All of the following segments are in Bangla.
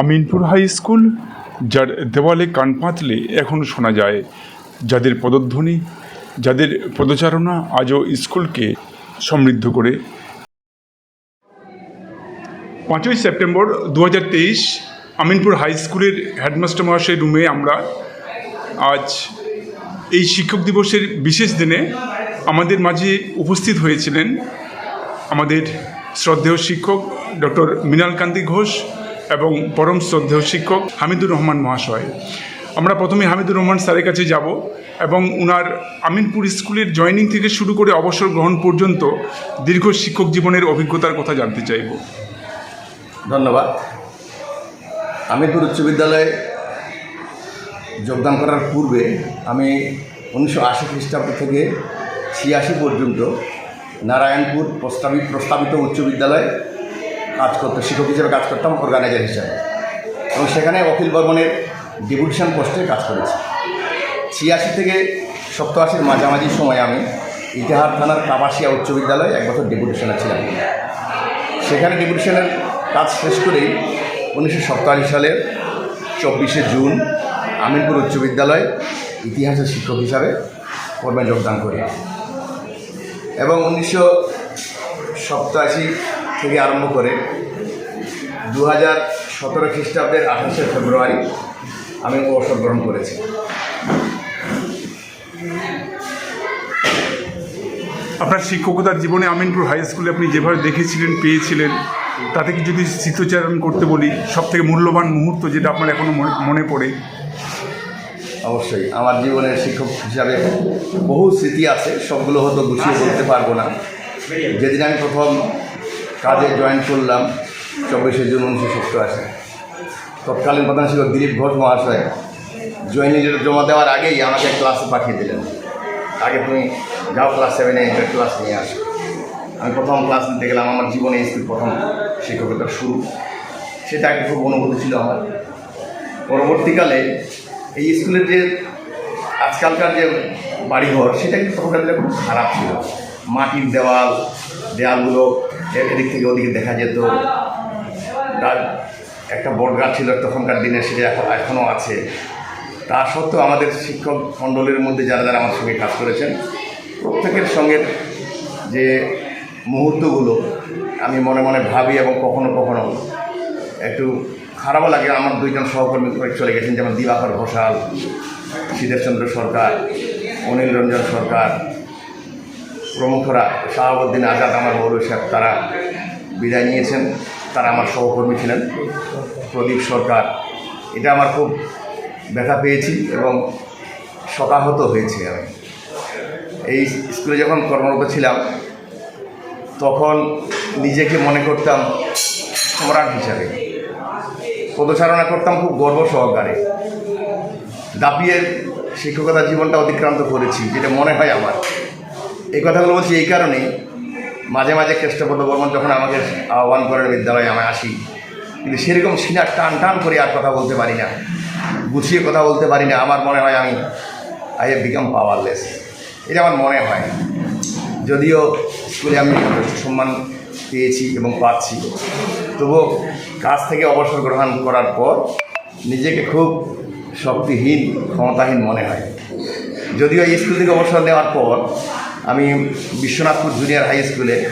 আমিনপুর হাই স্কুল, যার দেওয়ালে কান পাতলে এখনও শোনা যায়। যাদের পদধ্বনি, যাদের পদচারণা আজও স্কুলকে সমৃদ্ধ করে। পাঁচই সেপ্টেম্বর দু হাজার তেইশ, আমিনপুর হাই স্কুলের হেডমাস্টার মহাশয়ের রুমে আমরা আজ এই শিক্ষক দিবসের বিশেষ দিনে আমাদের মাঝে উপস্থিত হয়েছিলেন আমাদের শ্রদ্ধেয় শিক্ষক ডক্টর মৃণালকান্তি ঘোষ এবং পরম শ্রদ্ধেয় শিক্ষক হামিদুর রহমান মহাশয়। আমরা প্রথমে হামিদুর রহমান স্যারের কাছে যাব এবং ওনার আমিনপুর স্কুলের জয়েনিং থেকে শুরু করে অবসর গ্রহণ পর্যন্ত দীর্ঘ শিক্ষক জীবনের অভিজ্ঞতার কথা জানতে চাইব। ধন্যবাদ। আমিরপুর উচ্চ বিদ্যালয়ে যোগদান করার পূর্বে আমি উনিশশো আশি খ্রিস্টাব্দ থেকে ছিয়াশি পর্যন্ত নারায়ণপুর প্রস্তাবিত প্রস্তাবিত উচ্চ বিদ্যালয়ে করতে, শিক্ষক হিসেবে কাজ করতাম অর্গানাইজার হিসাবে। এবং সেখানে অখিল বর্মনের ডেপুটেশন পোস্টে কাজ করেছি। ছিয়াশি থেকে সপ্তআশির মাঝামাঝি সময় আমি ইতিহার থানার কাবাসিয়া উচ্চ বিদ্যালয়ে এক বছর ডেপুটেশনে ছিলাম। সেখানে ডেপুটেশনের কাজ শেষ করেই উনিশশো সপ্তাশি সালের চব্বিশে জুন আমিনপুর উচ্চ বিদ্যালয় ইতিহাসের শিক্ষক হিসাবে কর্মে যোগদান করি। এবং উনিশশো সপ্তাশি থেকে আরম্ভ করে দু হাজার সতেরো খ্রিস্টাব্দের আঠাশে ফেব্রুয়ারি আমি অবসর গ্রহণ করেছি। আপনার শিক্ষকতার জীবনে আমিনপুর হাই স্কুলে আপনি যেভাবে দেখেছিলেন পেয়েছিলেন তাতে কি যদি স্মৃতিচারণ করতে বলি সব থেকে মূল্যবান মুহূর্ত যেটা আপনার এখনও মনে পড়ে? অবশ্যই আমার জীবনের শিক্ষক হিসাবে বহু স্মৃতি আছে সবগুলো হয়তো গুছিয়ে বলতে পারব না। যেদিন আমি প্রথম কাজে জয়েন করলাম, চব্বিশে জুন উনিশশো সপ্তাশি তৎকালীন প্রধান শিক্ষক দিলীপ ঘোষ মহাশয়। জয়েনিং জমা দেওয়ার আগেই আমাকে ক্লাসে পাঠিয়ে দিলেন। আগে তুমি যাও ক্লাস সেভেনে ক্লাস নিয়ে আসো। আমি প্রথম ক্লাস নিতে গেলাম, আমার জীবনে স্কুল প্রথম শিক্ষকতার শুরু। সেটা একটা খুব অনুভূতি ছিল আমার। পরবর্তীকালে এই স্কুলের যে আজকালকার যে বাড়িঘর, সেটা কিন্তু তখনকার খুব খারাপ ছিল। মাটির দেওয়াল, দেওয়ালগুলো এদিক থেকে ওদিকে দেখা যেত। একটা বট গাছ ছিল তখনকার দিনে, সেটা এখন এখনও আছে। তা সত্ত্বেও আমাদের শিক্ষক মণ্ডলের মধ্যে যারা যারা আমার সঙ্গে কাজ করেছেন, প্রত্যেকের সঙ্গে যে মুহূর্তগুলো, আমি মনে মনে ভাবি এবং কখনো কখনো একটু খারাপও লাগে। আমার দুইজন সহকর্মী করে চলে গেছেন, যেমন দিবাকর ঘোষাল সিদ্ধেশচন্দ্র সরকার, অনিল রঞ্জন সরকার প্রমুখরা শাহাবুদ্দিন আজাদ, আমার মৌলভী সাহেব, তারা বিদায় নিয়েছেন। তারা আমার সহকর্মী ছিলেন, প্রদীপ সরকার। এটা আমার খুব ব্যথা পেয়েছি এবং শোকাহত হয়েছি আমি। এই স্কুলে যখন কর্মরত ছিলাম, তখন নিজেকে মনে করতাম সম্রাট হিসাবে। পদচারণা করতাম খুব গর্ব সহকারে। দাপিয়ে শিক্ষকতা জীবনটা অতিক্রান্ত করেছি, যেটা মনে হয় আমার। এই কথাগুলো বলছি এই কারণেই মাঝে মাঝে কেষ্টপদ বর্মন যখন আমাকে আহ্বান করেন বিদ্যালয়ে আমি আসি, কিন্তু সেরকম সিনার টান টান করে আর কথা বলতে পারি না, গুছিয়ে কথা বলতে পারি না। আমার মনে হয় আমি আই হ্যাভ বিকাম পাওয়ারলেস এটা আমার মনে হয়। যদিও স্কুলে আমি সম্মান পেয়েছি এবং পাচ্ছি। তবুও কাজ থেকে অবসর গ্রহণ করার পর নিজেকে খুব শক্তিহীন, ক্ষমতাহীন মনে হয়। যদিও এই স্কুল থেকে অবসর নেওয়ার পর আমি বিশ্বনাথপুর জুনিয়র হাই স্কুলে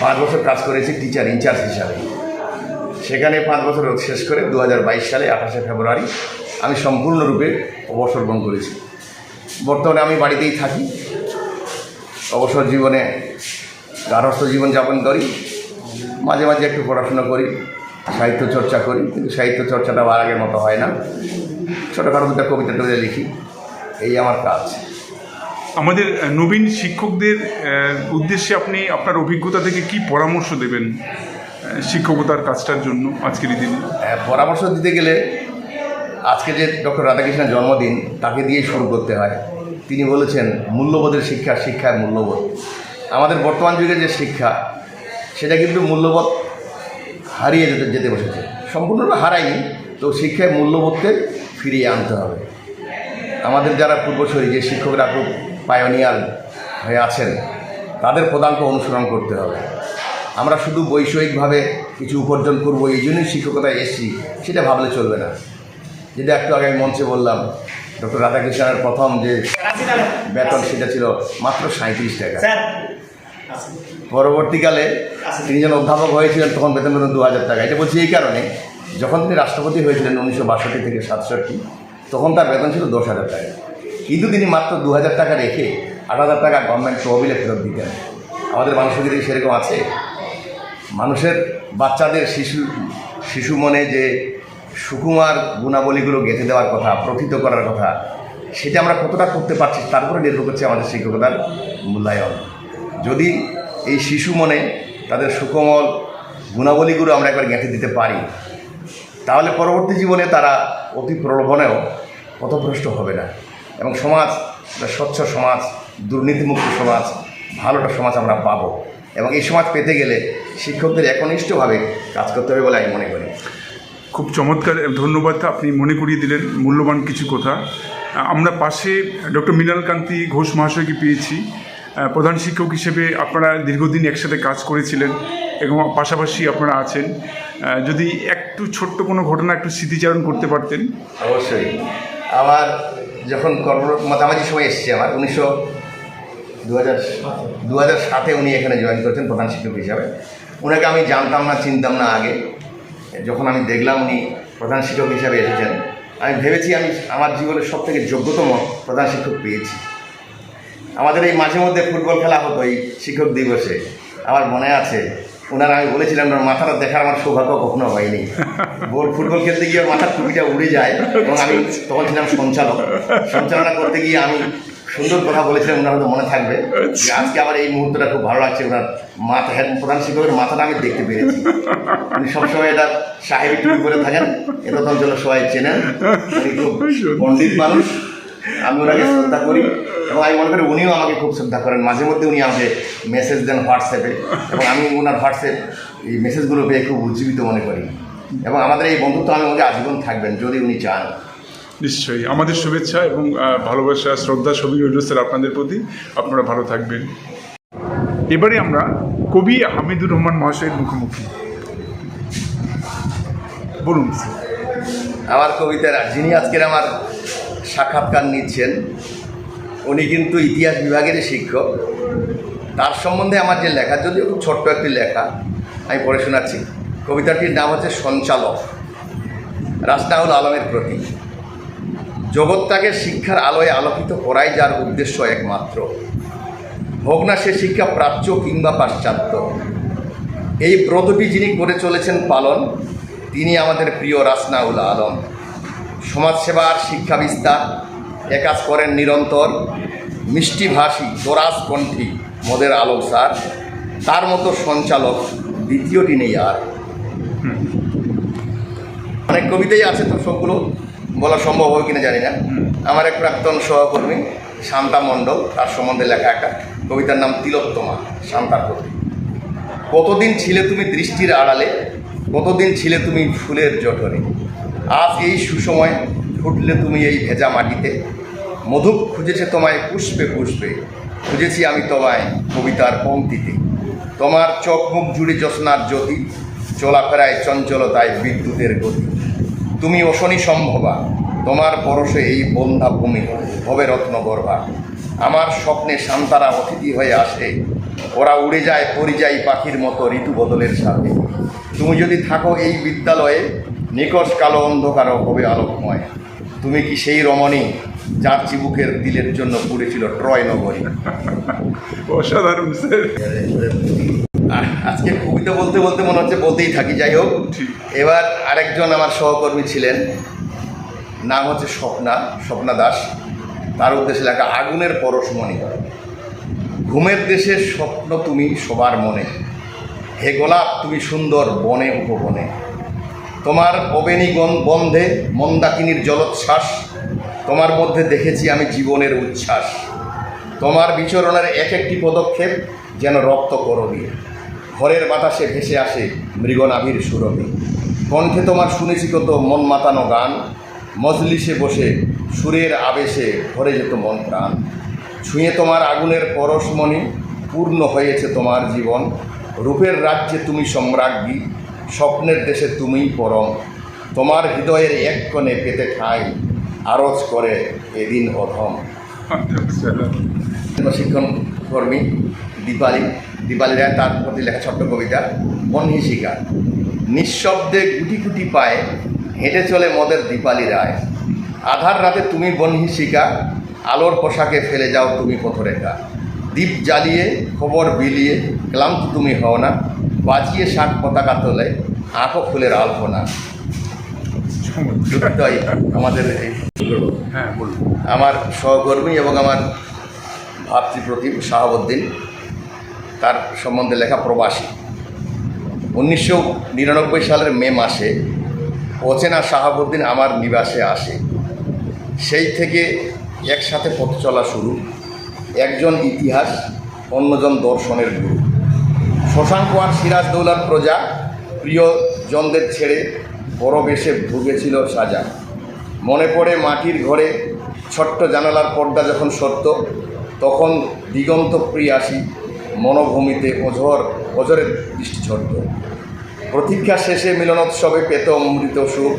পাঁচ বছর কাজ করেছি টিচার ইনচার্জ হিসাবে। সেখানে পাঁচ বছর শেষ করে দু হাজার বাইশ সালে আঠাশে ফেব্রুয়ারি আমি সম্পূর্ণরূপে অবসর গ্রহণ করেছি। বর্তমানে আমি বাড়িতেই থাকি। অবসর জীবনে গার্হস্থ জীবন যাপন করি। মাঝে মাঝে একটু পড়াশোনা করি, সাহিত্য চর্চা করি, কিন্তু সাহিত্য চর্চাটা আগের মতো হয় না। ছোটোখাটো দুটা কবিতা টবিতা লিখি। এই আমার কাজ। আমাদের নবীন শিক্ষকদের উদ্দেশ্যে আপনি আপনার অভিজ্ঞতা থেকে কি পরামর্শ দেবেন শিক্ষকতার কাজটার জন্য আজকের এই দিনে? হ্যাঁ, পরামর্শ দিতে গেলে আজকে যে ডক্টর রাধাকৃষ্ণের জন্মদিন তাকে দিয়েই শুরু করতে হয়। তিনি বলেছেন মূল্যবোধের শিক্ষা শিক্ষার মূল্যবোধ। আমাদের বর্তমান যুগে যে শিক্ষা সেটা কিন্তু মূল্যবোধ হারিয়ে যেতে যেতে বসেছে। সম্পূর্ণরূপে হারায়নি তো শিক্ষায় মূল্যবোধকে ফিরিয়ে আনতে হবে। আমাদের যারা পূর্বসরী যে শিক্ষকরা খুব পায়োনিয়ার হয়ে আছেন তাদের পদাঙ্ক অনুসরণ করতে হবে। আমরা শুধু বৈষয়িকভাবে কিছু উপার্জন করব এই জন্যই শিক্ষকতায় এসেছি সেটা ভাবলে চলবে না। যেটা একটু আগে মঞ্চে বললাম ডক্টর রাধাকৃষ্ণের প্রথম যে বেতন সেটা ছিল মাত্র সাঁত্রিশ টাকা। পরবর্তীকালে তিনি যখন অধ্যাপক হয়েছিলেন তখন বেতন পেতেন দু হাজার টাকা। এটা বলছি এই কারণে যখন তিনি রাষ্ট্রপতি হয়েছিলেন উনিশশো বাষট্টি থেকে সাতষট্টি তখন তার বেতন ছিল দশ হাজার টাকা। কিন্তু তিনি মাত্র দু হাজার টাকা রেখে আট হাজার টাকা গভর্নমেন্ট তহবিলে ফেরত দিতেন। আমাদের মানুষের কি সেরকম আছে। মানুষের বাচ্চাদের শিশু শিশু মনে যে সুকুমার গুণাবলীগুলো গেঁথে দেওয়ার কথা প্রথিত করার কথা, সেটা আমরা কতটা করতে পারছি তার উপরে নির্ভর করছে আমাদের শিক্ষকতার মূল্যায়ন। যদি এই শিশু মনে তাদের সুকোমল গুণাবলীগুলো আমরা একবার গেঁথে দিতে পারি, তাহলে পরবর্তী জীবনে তারা অতি প্রলোভনেও পথভ্রষ্ট হবে না। এবং সমাজ একটা স্বচ্ছ সমাজ দুর্নীতিমুক্ত সমাজ ভালোটা সমাজ আমরা পাবো। এবং এই সমাজ পেতে গেলে শিক্ষকদের একনিষ্ঠভাবে কাজ করতে হবে বলে আমি মনে করি। খুব চমৎকার ধন্যবাদ আপনি মনে করিয়ে দিলেন মূল্যবান কিছু কথা। আমরা পাশে ডক্টর মৃণাল কান্তি ঘোষ মহাশয়কে পেয়েছি। প্রধান শিক্ষক হিসেবে আপনারা দীর্ঘদিন একসাথে কাজ করেছিলেন এবং পাশাপাশি আপনারা আছেন। যদি একটু ছোট্ট কোনো ঘটনা একটু স্মৃতিচারণ করতে পারতেন। অবশ্যই। আমার যখন কর্ম মাঝামাঝি সময় এসছে আমার, উনিশশো দু হাজার দু হাজার সাতে উনি এখানে জয়েন করেছেন প্রধান শিক্ষক হিসাবে। ওনাকে আমি জানতাম না, চিনতাম না আগে। যখন আমি দেখলাম উনি প্রধান শিক্ষক হিসাবে এসেছেন, আমি ভেবেছি আমি আমার জীবনের সব থেকে যোগ্যতম প্রধান শিক্ষক পেয়েছি। আমাদের এই মাঝে মধ্যে ফুটবল খেলা হতো এই শিক্ষক দিবসে। আমার মনে আছে ওনারা আমি বলেছিলাম ওনার মাথাটা দেখার আমার সৌভাগ্য কখনো হয়নি। বল ফুটবল খেলতে গিয়ে মাথার টুপিটা উড়ে যায় এবং আমি তখন ছিলাম সঞ্চালক। সঞ্চালনা করতে গিয়ে আমি সুন্দর কথা বলেছিলাম ওনার হয়তো মনে থাকবে। যে আজকে আমার এই মুহূর্তটা খুব ভালো লাগছে ওনার মাথা হেড প্রধান শিক্ষকের মাথাটা আমি দেখতে পেরেছি। উনি সবসময় এটা সাহেবী টুপি করে থাকেন এত অঞ্চল সবাই চেনেন। উনি খুব পণ্ডিত মানুষ। আমি ওনাকে শ্রদ্ধা করি। এবং আমি মনে করি উনিও আমাকে খুব শ্রদ্ধা করেন। মাঝে মধ্যে উনি আমাকে মেসেজ দেন হোয়াটসঅ্যাপে এবং আমি ওনার হোয়াটসঅ্যাপ এই মেসেজগুলো পেয়ে খুব উজ্জীবিত মনে করি। এবং আমাদের এই বন্ধুত্ব আমি ওকে আজীবন থাকবেন যদি উনি চান। নিশ্চয়ই। আমাদের শুভেচ্ছা এবং ভালোবাসা শ্রদ্ধা সবই রইল স্যার আপনাদের প্রতি। আপনারা ভালো থাকবেন। এবারে আমরা কবি হামিদুর রহমান মহাশয়ের মুখোমুখি। বলুন আমার কবিতার যিনি আজকের আমার সাক্ষাৎকার নিচ্ছেন উনি কিন্তু ইতিহাস বিভাগের শিক্ষক। তার সম্বন্ধে আমার যে লেখা, যদিও খুব ছোট্ট একটি লেখা, আমি পড়ে শোনাচ্ছি। কবিতাটির নাম হচ্ছে সঞ্চালক। রাসনাউল আলমের প্রতি। জগৎটাকে শিক্ষার আলোয় আলোকিত করাই যার উদ্দেশ্য একমাত্র। হোক না সে শিক্ষা প্রাচ্য কিংবা পাশ্চাত্য। এই ব্রতটি যিনি করে চলেছেন পালন, তিনি আমাদের প্রিয় রাসনাউল আলম। সমাজসেবা আর শিক্ষা বিস্তার একাজ করেন নিরন্তর মিষ্টিভাষী দোরাজ কণ্ঠী মদের আলোক স্যার। তার মতো সঞ্চালক দ্বিতীয়টি নেই আর। অনেক কবিতাই আছে তো সবগুলো, বলা সম্ভব হবে কিনা জানি না। আমার এক প্রাক্তন সহকর্মী, শান্তা মণ্ডল, তার সম্বন্ধে লেখা একটা কবিতার নাম তিলোত্তমা, শান্তার প্রতি। কতদিন ছিলে তুমি দৃষ্টির আড়ালে, কতদিন ছিলে তুমি ফুলের জঠরে? আজ এই সুসময় ফুটলে তুমি এই ভেজা মাটিতে। মধুপ খুঁজেছে তোমায় পুষ্পে পুষ্পে। খুঁজেছি আমি তোমায় কবিতার পংক্তিতে তোমার চোখ মুখ জুড়ে জ্যোৎস্নার জ্যোতি, চলাফেরায় চঞ্চলতায় বিদ্যুতের গতি। তুমি অশনি সম্ভবা, তোমার পরশে এই বন্ধা ভূমি হবে রত্নগর্ভা। আমার স্বপ্নে শান্তারা অতিথি হয়ে আসে, ওরা উড়ে যায় পরিযায়ী পাখির মতো ঋতু বদলের সাথে। তুমি যদি থাকো এই বিদ্যালয়ে, নিকট কালো অন্ধকার হবে আলোকময়। তুমি কি সেই রমণী যার চিবুকের দিলের জন্য পুড়েছিল ট্রয় নগরী? অসাধারণ আজকে কবিতা বলতে বলতে মনে হচ্ছে বলতেই থাকি যাই হোক। ঠিক। এবার আরেকজন আমার সহকর্মী ছিলেন নাম হচ্ছে স্বপ্না স্বপ্না দাস। তার উদ্দেশ্যে লেখা আগুনের পরশমণি ঘুমের দেশের স্বপ্ন তুমি সবার মনে। হে গোলাপ তুমি সুন্দর বনে উপবনে। তোমার অবেনী বন্ধে মন্দাকিনীর জলোচ্ছ্বাস, তোমার মধ্যে দেখেছি আমি জীবনের উচ্ছ্বাস। তোমার বিচরণের এক একটি পদক্ষেপ যেন রক্ত করবি ঘরের বাতাসে ভেসে আসে মৃগনাভির সুরভি। কণ্ঠে তোমার শুনেছি কত মন মাতানো গান। মজলিসে বসে সুরের আবেশে ভরে যেত মন প্রাণ। ছুঁয়ে তোমার আগুনের পরশমণি পূর্ণ হয়েছে তোমার জীবন। রূপের রাজ্যে তুমি সম্রাজ্ঞী। স্বপ্নের দেশে তুমিই পরম। তোমার হৃদয়ের এক কোণে পেতে ঠাঁই আরজ করে এদিন অধম। শিক্ষণ কর্মী দীপালি দীপালি রায় তার প্রতি লেখা ছোট্ট কবিতা বনহিসিকা নিঃশব্দে গুটি গুটি পায়ে হেঁটে চলে মদের দীপালি রায়। আধার রাতে তুমি বনহিসিকা আলোর পোশাকে ফেলে যাও তুমি পথরেখা। দীপ জ্বালিয়ে খবর বিলিয়ে ক্লান্ত তুমি হও না। বাঁচিয়ে শাক পতাকা তোলে আঁকো ফুলের আলপনা। দুটোই আমাদের এই হ্যাঁ বলুন। আমার সহকর্মী এবং আমার ভাতৃপ্রতিম শাহাবুদ্দিন তার সম্বন্ধে লেখা প্রবাসী। উনিশশো নিরানব্বই সালের মে মাসে অচেনা শাহাবুদ্দিন আমার নিবাসে আসে। সেই থেকে একসাথে পথ চলা শুরু। একজন ইতিহাস অন্যজন দর্শনের গুরু। শশাঙ্ক আর সিরাজদৌলার প্রজা প্রিয়জনদের ছেড়ে বড় বেশে ভুগেছিল সাজা। মনে পড়ে মাটির ঘরে ছোট্ট জানালার পর্দা যখন সত্য তখন দিগন্ত প্রিয়াসী মনোভূমিতে অঝর অজরের দৃষ্টি ছড়ত। প্রতীক্ষা শেষে মিলনোৎসবে পেত অমৃত সুখ,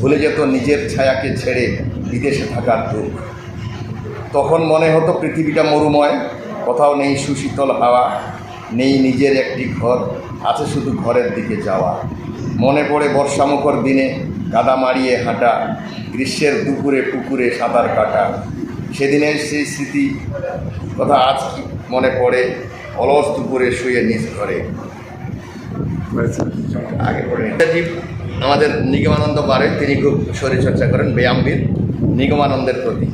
ভুলে যেত নিজের ছায়াকে ছেড়ে বিদেশে থাকার দুঃখ। তখন মনে হতো পৃথিবীটা মরুময়, কোথাও নেই সুশীতল হাওয়া নেই নিজের একটি ঘর, আছে শুধু ঘরের দিকে যাওয়া। মনে পড়ে বর্ষামুখর দিনে কাদা মারিয়ে হাঁটা, গ্রীষ্মের দুপুরে পুকুরে সাঁতার কাটা। সেদিনের সেই স্মৃতি কথা আজ মনে পড়ে অলস দুপুরে শুয়ে নিজ ঘরে। আগে পড়ে আমাদের নিগমানন্দ বারে তিনি খুব শরীরচর্চা করেন ব্যায়ামবীর নিগমানন্দের প্রতি।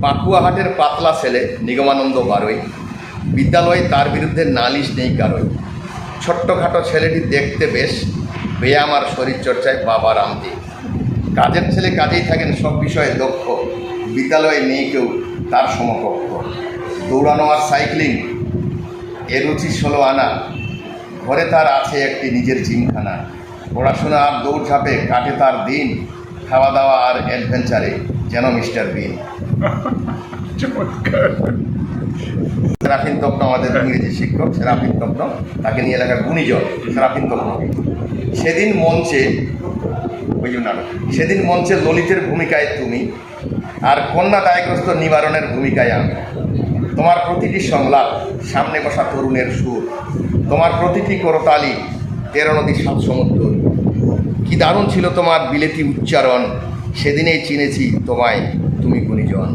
পাকুয়াহাটের পাতলা ছেলে নিগমানন্দ বারোই। বিদ্যালয়ে তার বিরুদ্ধে নালিশ নেই কারোই। ছোট্টখাটো ছেলেটি দেখতে বেশ ব্যায়াম আর শরীরচর্চায় বাবার আমদি কাজের ছেলে কাজেই থাকেন, সব বিষয়ে দক্ষ। বিদ্যালয়ে নেই কেউ তার সমকক্ষ। দৌড়ানো আর সাইক্লিং, এ রুচি ষোলো আনা। ঘরে তার আছে একটি নিজের জিমখানা। পড়াশোনা আর দৌড় দৌড়ঝাঁপে কাটে তার দিন, খাওয়া দাওয়া আর অ্যাডভেঞ্চারে, যেন মিস্টার বিন। চমৎকার। সেরাফিন তপ্ন আমাদের ইংরেজি শিক্ষক সেরাফিন তপ্ন তাকে নিয়ে লেখা গুণীজন সেরাফিন তপ্ন সেদিন মঞ্চে ওই জন্য সেদিন মঞ্চে ললিতের ভূমিকায় তুমি আর কন্যা দায়গ্রস্ত নিবারণের ভূমিকায় আমি। তোমার প্রতিটি সংলাপ সামনে বসা তরুণের সুর। তোমার প্রতিটি করতালি তেরো নদী সাত সমুদ্র। কি দারুণ ছিল তোমার বিলেতি উচ্চারণ। সেদিনেই চিনেছি তোমায় তুমি গুণীজন।